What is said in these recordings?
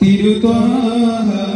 തിരുത്വാഹമൂത്ത്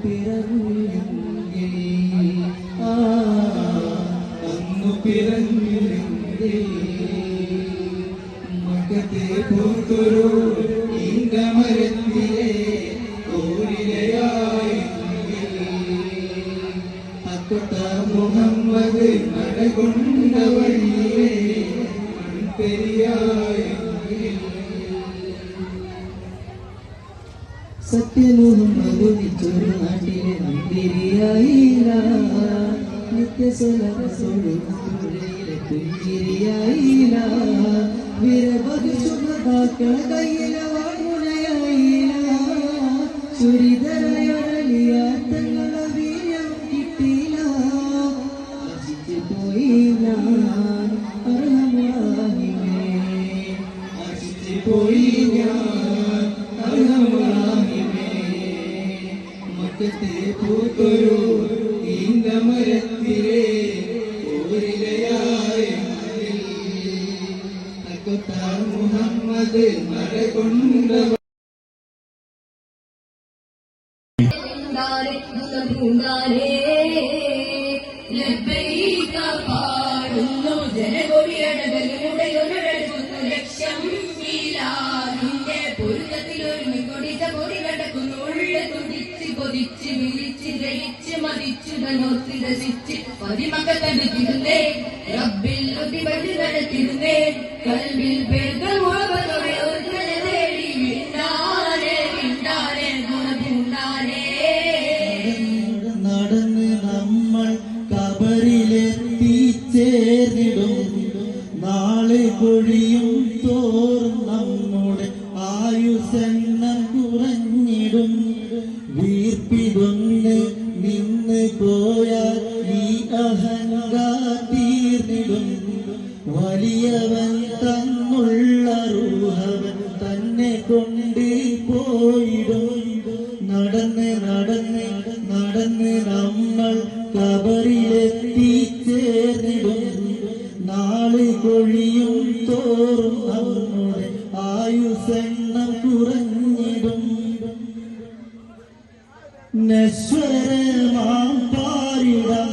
അന്നു പിറന്നെങ്കിൽ ആ അന്നു പിറന്നില്ലെങ്കിൽ സത്യമുഹമ്മദ് നിച്ചൊരു നാട്ടിലെ നന്ദിരിയായില്ല നിത്യസുലഭസോടുയിലെ പുഞ്ചിരിയായില്ല വിരവധു ശുഭതാക്കള കയ്യില വാഴ്മുനയായില്ല ചുരിതരയടലിയ തങ്ങളെ വീര്യം കിട്ടിയില്ല. നശിച്ചു പോയി ഞാൻ അർഹമുറാഹിമേ നശിച്ചു പോയി ഞാൻ മക്കത്തെ പൂത്തൊരു ലക്ഷ്യം പൊരുത്തത്തിൽ ഒരുമി കൊടിച്ച കൊടി കിടക്കുന്നു ഉള്ള തുടിച്ച് കൊതിച്ച് വിളിച്ച് ജയിച്ച് മതിച്ചു തന്നോർത്ത് രസിച്ച് പതിമക്കത്തടുത്തിരുന്നേ റബ്ബിൽ പ്രതിപതി നടത്തിരുന്നേ. കൽവിൽ പേർകൾ തോറും നമ്മുടെ ആയുസെണ്ണം വലിയവൻ തന്നുള്ള റൂഹവൻ തന്നെ കൊണ്ട് പോയിടും. നടന്ന് നടന്ന് നടന്ന് നമ്മൾ കബറിലെത്തിച്ചേർന്നിടും നാൾ കൊഴിയും തോറും നമ്മുടെ ആയുസെണ്ണം കുറഞ്ഞിടും. നശ്വരമാം പാരിടം.